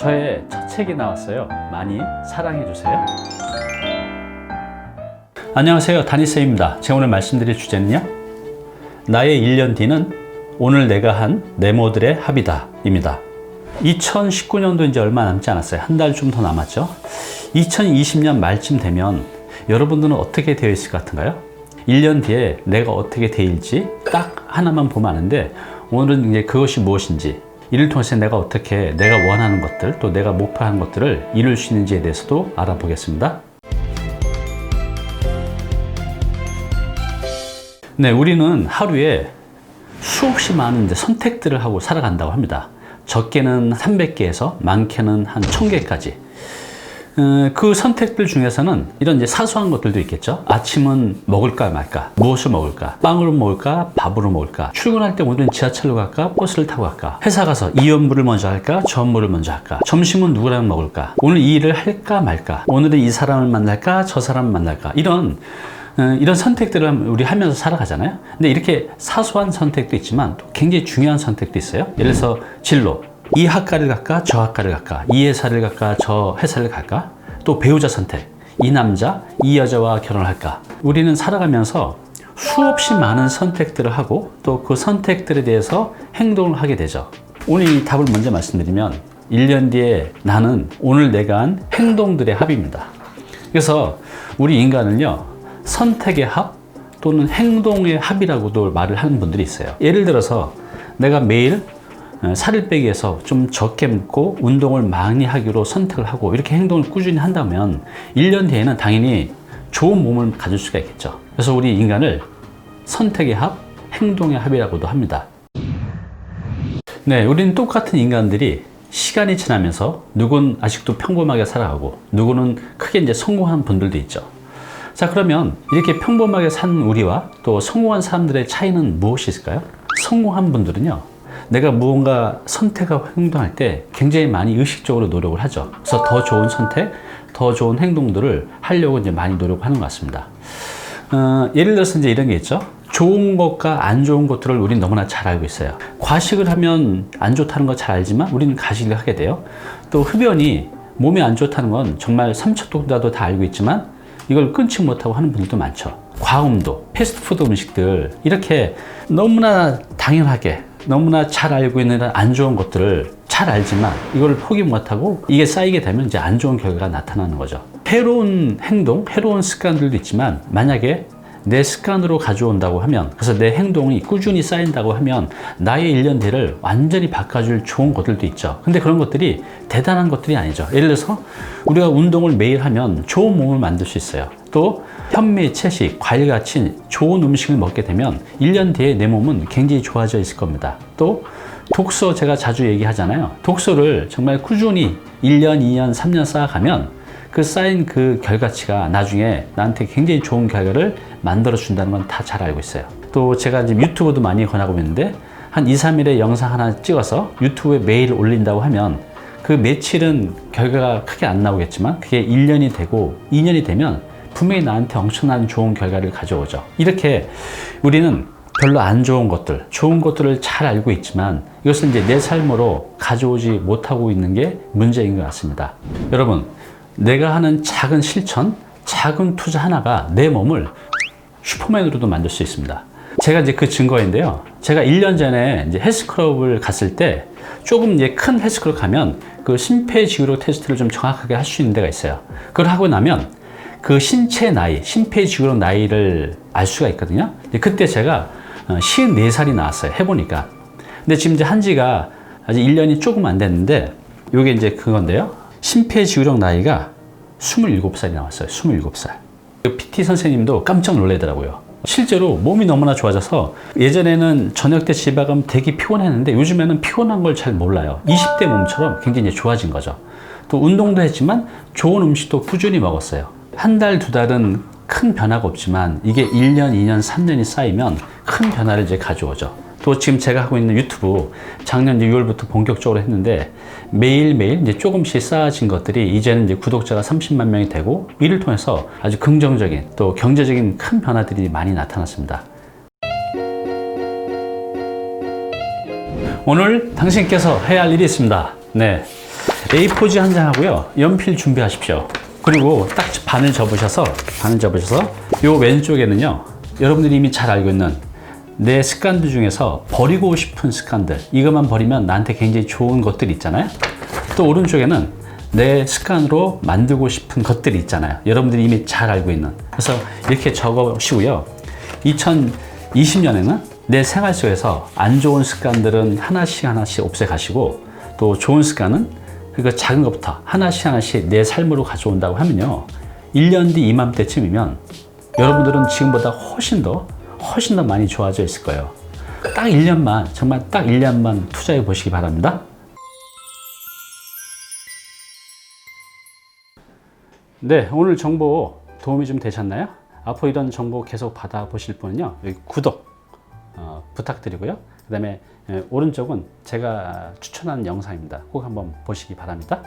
저의 첫 책이 나왔어요. 많이 사랑해 주세요. 안녕하세요. 다니쌤입니다. 제가 오늘 말씀드릴 주제는요. 나의 1년 뒤는 오늘 내가 한 네모들의 합이다. 입니다. 2019년도 이제 얼마 남지 않았어요. 한 달 좀 더 남았죠. 2020년 말쯤 되면 여러분들은 어떻게 되어 있을 것 같은가요? 1년 뒤에 내가 어떻게 되일지 딱 하나만 보면 아는데 오늘은 이제 그것이 무엇인지 이를 통해서 내가 어떻게 내가 원하는 것들 또 내가 목표하는 것들을 이룰 수 있는지에 대해서도 알아보겠습니다. 네, 우리는 하루에 수없이 많은 선택들을 하고 살아간다고 합니다. 적게는 300개에서 많게는 한 1000개까지. 어, 그 선택들 중에서는 이런 이제 사소한 것들도 있겠죠. 아침은 먹을까 말까, 무엇을 먹을까, 빵으로 먹을까, 밥으로 먹을까, 출근할 때 오늘은 지하철로 갈까, 버스를 타고 갈까, 회사 가서 이 업무를 먼저 할까, 저 업무를 먼저 할까, 점심은 누구랑 먹을까, 오늘 이 일을 할까 말까, 오늘은 이 사람을 만날까, 저 사람을 만날까, 이런 어, 이런 선택들을 우리 하면서 살아가잖아요. 근데 이렇게 사소한 선택도 있지만 또 굉장히 중요한 선택도 있어요. 예를 들어서 진로. 이 학과를 갈까? 저 학과를 갈까? 이 회사를 갈까? 저 회사를 갈까? 또 배우자 선택. 이 남자, 이 여자와 결혼할까? 우리는 살아가면서 수없이 많은 선택들을 하고 또 그 선택들에 대해서 행동을 하게 되죠. 오늘 이 답을 먼저 말씀드리면 1년 뒤에 나는 오늘 내가 한 행동들의 합입니다. 그래서 우리 인간은요, 선택의 합 또는 행동의 합이라고도 말을 하는 분들이 있어요. 예를 들어서 내가 매일 어, 살을 빼기 위해서 좀 적게 먹고 운동을 많이 하기로 선택을 하고 이렇게 행동을 꾸준히 한다면 1년 뒤에는 당연히 좋은 몸을 가질 수가 있겠죠. 그래서 우리 인간을 선택의 합, 행동의 합이라고도 합니다. 네, 우리는 똑같은 인간들이 시간이 지나면서 누군 아직도 평범하게 살아가고 누구는 크게 이제 성공한 분들도 있죠. 자, 그러면 이렇게 평범하게 산 우리와 또 성공한 사람들의 차이는 무엇이 있을까요? 성공한 분들은요, 내가 무언가 선택하고 행동할 때 굉장히 많이 의식적으로 노력을 하죠. 그래서 더 좋은 선택, 더 좋은 행동들을 하려고 이제 많이 노력하는 것 같습니다. 어, 예를 들어서 이제 이런 게 있죠. 좋은 것과 안 좋은 것들을 우리는 너무나 잘 알고 있어요. 과식을 하면 안 좋다는 거 잘 알지만 우리는 과식을 하게 돼요. 또 흡연이 몸에 안 좋다는 건 정말 삼척동자도 다 알고 있지만 이걸 끊지 못하고 하는 분들도 많죠. 과음도, 패스트푸드 음식들 이렇게 너무나 당연하게 너무나 잘 알고 있는 안 좋은 것들을 잘 알지만 이걸 포기 못하고 이게 쌓이게 되면 이제 안 좋은 결과가 나타나는 거죠. 해로운 행동, 해로운 습관들도 있지만 만약에 내 습관으로 가져온다고 하면 그래서 내 행동이 꾸준히 쌓인다고 하면 나의 1년 뒤를 완전히 바꿔줄 좋은 것들도 있죠. 근데 그런 것들이 대단한 것들이 아니죠. 예를 들어서 우리가 운동을 매일 하면 좋은 몸을 만들 수 있어요. 또 현미, 채식, 과일같이 좋은 음식을 먹게 되면 1년 뒤에 내 몸은 굉장히 좋아져 있을 겁니다. 또 독서 제가 자주 얘기하잖아요. 독서를 정말 꾸준히 1년, 2년, 3년 쌓아가면 그 쌓인 그 결과치가 나중에 나한테 굉장히 좋은 결과를 만들어 준다는 건 다 잘 알고 있어요. 또 제가 지금 유튜브도 많이 권하고 있는데 한 2, 3일에 영상 하나 찍어서 유튜브에 매일 올린다고 하면 그 며칠은 결과가 크게 안 나오겠지만 그게 1년이 되고 2년이 되면 분명히 나한테 엄청난 좋은 결과를 가져오죠. 이렇게 우리는 별로 안 좋은 것들, 좋은 것들을 잘 알고 있지만 이것은 이제 내 삶으로 가져오지 못하고 있는 게 문제인 것 같습니다. 여러분, 내가 하는 작은 실천, 작은 투자 하나가 내 몸을 슈퍼맨으로도 만들 수 있습니다. 제가 이제 그 증거인데요. 제가 1년 전에 이제 헬스클럽을 갔을 때 조금 이제 큰 헬스클럽 가면 그 심폐지구력 테스트를 좀 정확하게 할 수 있는 데가 있어요. 그걸 하고 나면 그 신체 나이, 심폐지구력 나이를 알 수가 있거든요. 그때 제가 54살이 나왔어요. 해보니까. 근데 지금 이제 한 지가 아직 1년이 조금 안 됐는데 이게 이제 그건데요. 심폐지구력 나이가 27살이 나왔어요. 27살. 그 PT 선생님도 깜짝 놀라더라고요. 실제로 몸이 너무나 좋아져서 예전에는 저녁 때 집에 가면 되게 피곤했는데 요즘에는 피곤한 걸 잘 몰라요. 20대 몸처럼 굉장히 좋아진 거죠. 또 운동도 했지만 좋은 음식도 꾸준히 먹었어요. 한 달, 두 달은 큰 변화가 없지만 이게 1년, 2년, 3년이 쌓이면 큰 변화를 이제 가져오죠. 또 지금 제가 하고 있는 유튜브 작년 6월부터 본격적으로 했는데 매일매일 이제 조금씩 쌓아진 것들이 이제는 이제 구독자가 30만 명이 되고 이를 통해서 아주 긍정적인 또 경제적인 큰 변화들이 많이 나타났습니다. 오늘 당신께서 해야 할 일이 있습니다. 네. A4지 한 장 하고요. 연필 준비하십시오. 그리고 딱 반을 접으셔서 반을 접으셔서 요 왼쪽에는요. 여러분들이 이미 잘 알고 있는 내 습관들 중에서 버리고 싶은 습관들 이것만 버리면 나한테 굉장히 좋은 것들이 있잖아요. 또 오른쪽에는 내 습관으로 만들고 싶은 것들이 있잖아요. 여러분들이 이미 잘 알고 있는. 그래서 이렇게 적으시고요. 2020년에는 내 생활 속에서 안 좋은 습관들은 하나씩 하나씩 없애가시고 또 좋은 습관은 그거 작은 것부터 하나씩 하나씩 내 삶으로 가져온다고 하면요. 1년 뒤 이맘때쯤이면 여러분들은 지금보다 훨씬 더 훨씬 더 많이 좋아져 있을 거예요. 딱 1년만 정말 딱 1년만 투자해 보시기 바랍니다. 네, 오늘 정보 도움이 좀 되셨나요? 앞으로 이런 정보 계속 받아보실 분은요, 여기 구독 어, 부탁드리고요. 그 다음에 오른쪽은 제가 추천한 영상입니다. 꼭 한번 보시기 바랍니다.